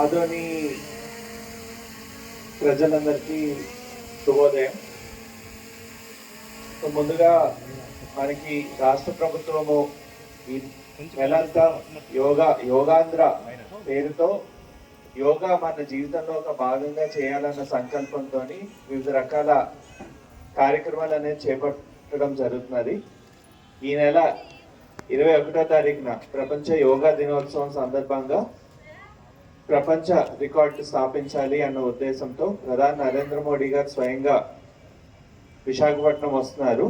ఆదోని ప్రజలందరికీ శుభోదయం. సో ముందుగా మనకి రాష్ట్ర ప్రభుత్వము ఈ నెలంతా యోగా యోగాంధ్ర పేరుతో యోగా మన జీవితంలో ఒక భాగంగా చేయాలన్న సంకల్పంతో వివిధ రకాల కార్యక్రమాలు అనేది చేపట్టడం జరుగుతున్నది. ఈ నెల ఇరవై ఒకటో తారీఖున ప్రపంచ యోగా దినోత్సవం సందర్భంగా ప్రపంచ రికార్డు స్థాపించాలి అన్న ఉద్దేశంతో ప్రధాని నరేంద్ర మోడీ గారు స్వయంగా విశాఖపట్నం వస్తున్నారు.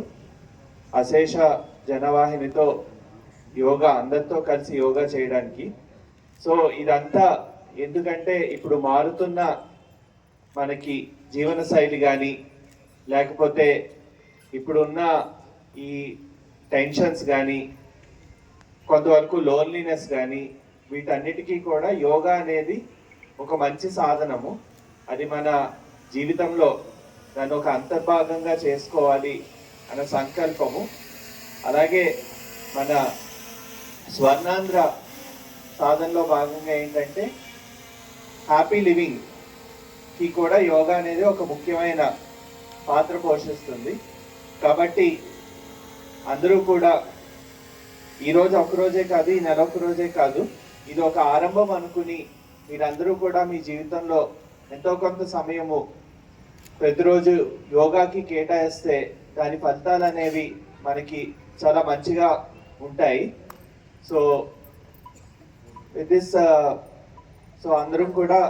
అశేష జనవాహినితో యోగా అందరితో కలిసి యోగా చేయడానికి. సో ఇదంతా ఎందుకంటే ఇప్పుడు మారుతున్న మనకి జీవన శైలి కానీ లేకపోతే ఇప్పుడున్న ఈ టెన్షన్స్ కానీ కొంతవరకు లోన్లీనెస్ కానీ వీటన్నిటికీ కూడా యోగా అనేది ఒక మంచి సాధనము. అది మన జీవితంలో దాన్ని ఒక అంతర్భాగంగా చేసుకోవాలి అన్న సంకల్పము. అలాగే మన స్వర్ణాంధ్ర సాధనలో భాగంగా ఏంటంటే హ్యాపీ లివింగ్కి కూడా యోగా అనేది ఒక ముఖ్యమైన పాత్ర పోషిస్తుంది. కాబట్టి అందరూ కూడా ఈ రోజు ఒక రోజే కాదు ఈ నెల ఒక రోజే కాదు ఇది ఒక ఆరంభం అనుకుని మీరందరూ కూడా మీ జీవితంలో ఎంతో కొంత సమయము ప్రతిరోజు యోగాకి కేటాయిస్తే దాని ఫలితాలు అనేవి మనకి చాలా మంచిగా ఉంటాయి. సో విత్ దిస్ సో అందరం కూడా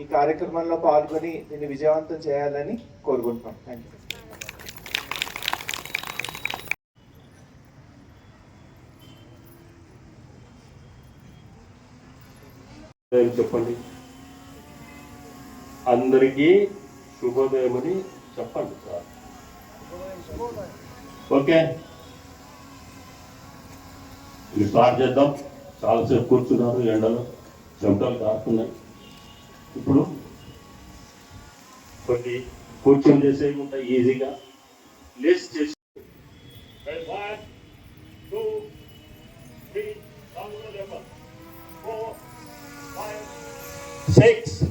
ఈ కార్యక్రమంలో పాల్గొని దీన్ని విజయవంతం చేయాలని కోరుకుంటున్నాం. థ్యాంక్ యూ చెప్పండి. అందరికీ శుభోదయమని చెప్పండి సార్. ఓకే. ఇది స్టార్ట్ చేద్దాం. చాలాసేపు కూర్చున్నారు ఎండలో. చెమటలు కారుతున్నాయి ఇప్పుడు కొన్ని కూర్చొని చేసేవి ఉంటాయి ఈజీగా లేచి చేసి six,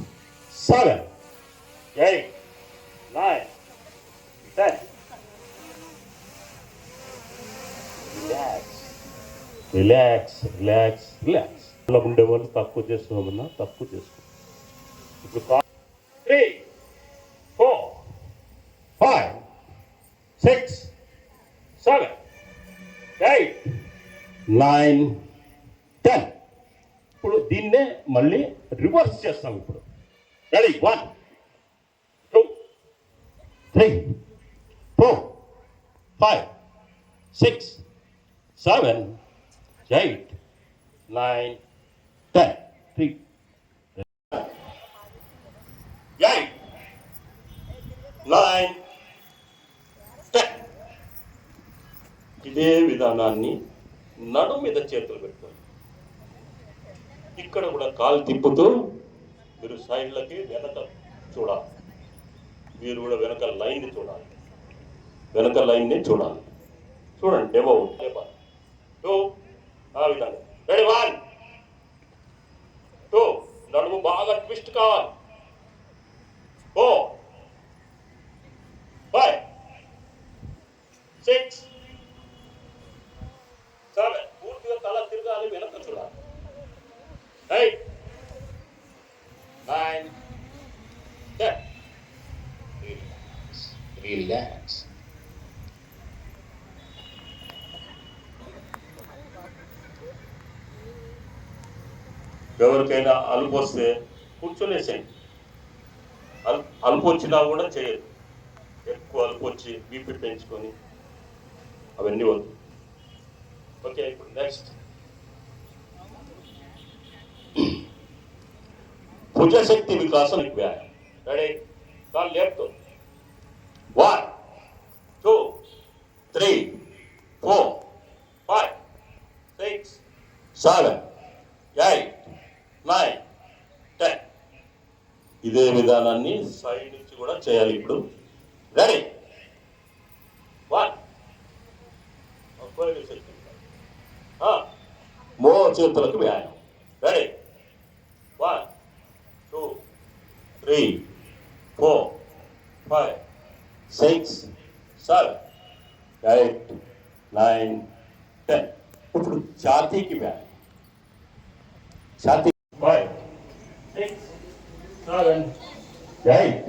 seven, eight, nine, ten. Relax. Relax relax relax అలా ఉండేవాళ్ళు తక్కువ చేసుకోమన్నా తక్కువ చేసుకో ఇప్పుడు three four five six seven eight nine ten ఇప్పుడు దీన్నే మళ్ళీ రివర్స్ చేస్తాం ఇప్పుడు. Ready one two three four five six seven eight nine ten three eight nine ten ఇదే విధానాన్ని నడు మీద చేతులు ఇక్కడ కూడా కాలు తిప్పుతూ మీరు సైడ్లకి వెనక చూడాలి. మీరు కూడా వెనక లైన్ని చూడాలి. వెనక లైన్ని చూడాలి. చూడండి డెమో టూ. ఆ విధంగా. రెడీ వన్ టూ నడుము బాగా ట్విస్ట్ కావాలి ఫోర్ ఫైవ్ సిక్స్ సెవెన్ పూర్తిగా తల తిరగాలి వెనక చూడాలి eight, nine, ten. Relax. Relax. ఎవరికైనా అలుపు వస్తే కూర్చొనేసేయండి అల్ అలుపు వచ్చినా కూడా చేయదు ఎక్కువ అలుపు వచ్చి బీపీ పెంచుకొని అవన్నీ వద్దు. ఓకే ఇప్పుడు నెక్స్ట్. భుజశక్తి వికాసం వ్యాయామం. రెడీ కాల్ లేపుతో. One two three four five six seven nine ten ఇదే విధానాన్ని సైడ్ నుంచి కూడా చేయాలి ఇప్పుడు. రెడీ. వన్. మో చేతులకు వ్యాయామం. Ready. One three four five six seven eight nine ten. ఇప్పుడు ఛాతీకి వ్యాయామం. ఛాతీ seven eight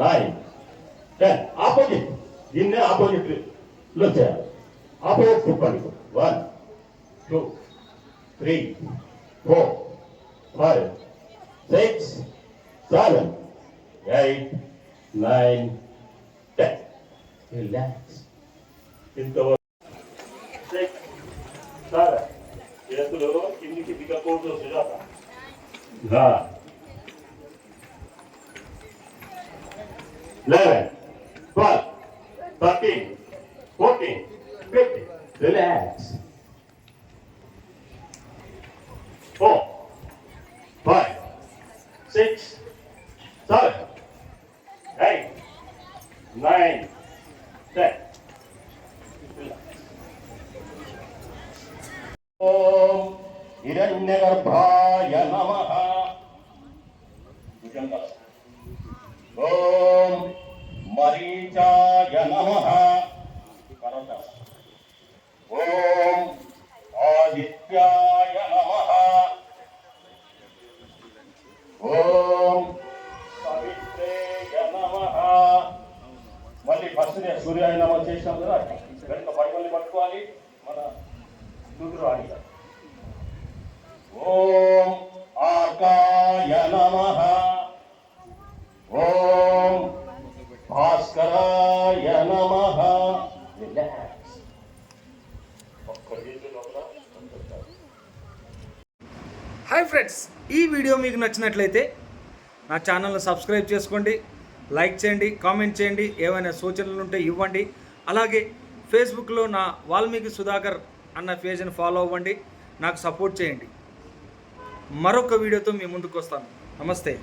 nine ten opposite దీన్నే ఆపోజిట్లో చేయాలి ఆపోజిట్ తిప్పండి one two three four five six seven eight nine ten relax ఇంతవరకు సిక్స్ సెవెన్ చేతులు కిందికి దిగకూడదు Sujatha 11, 12, 13, 14, 15. Relax. 4, 5, 6, 7, 8, 9, 10. Om Hiranyagarbhaya Namaha Bhujangala ఓం మరీచాయ నమ. పర్వత. ఓం ఆదిత్యాయ నమ. ఓం సవిత్రేయ నమ. మళ్ళీ ఫస్ట్ డే సూర్యాయ నమ చేసినాం కదా వెనుక పడవల్ని పట్టుకోవాలి మన సూర్యుడు ఆడిగా ఓం ఆకాయ నమ. ఓం భాస్కరాయ నమ. రిలాక్స్ హాయ్ ఫ్రెండ్స్ ఈ వీడియో మీకు నచ్చినట్లయితే నా ఛానల్ని సబ్స్క్రైబ్ చేసుకోండి లైక్ చేయండి కామెంట్ చేయండి ఏమైనా సూచనలు ఉంటే ఇవ్వండి. అలాగే ఫేస్బుక్లో నా వాల్మీకి సుధాకర్ అన్న పేజ్ని ఫాలో అవ్వండి నాకు సపోర్ట్ చేయండి. మరొక వీడియోతో మీ ముందుకు వస్తాను. నమస్తే.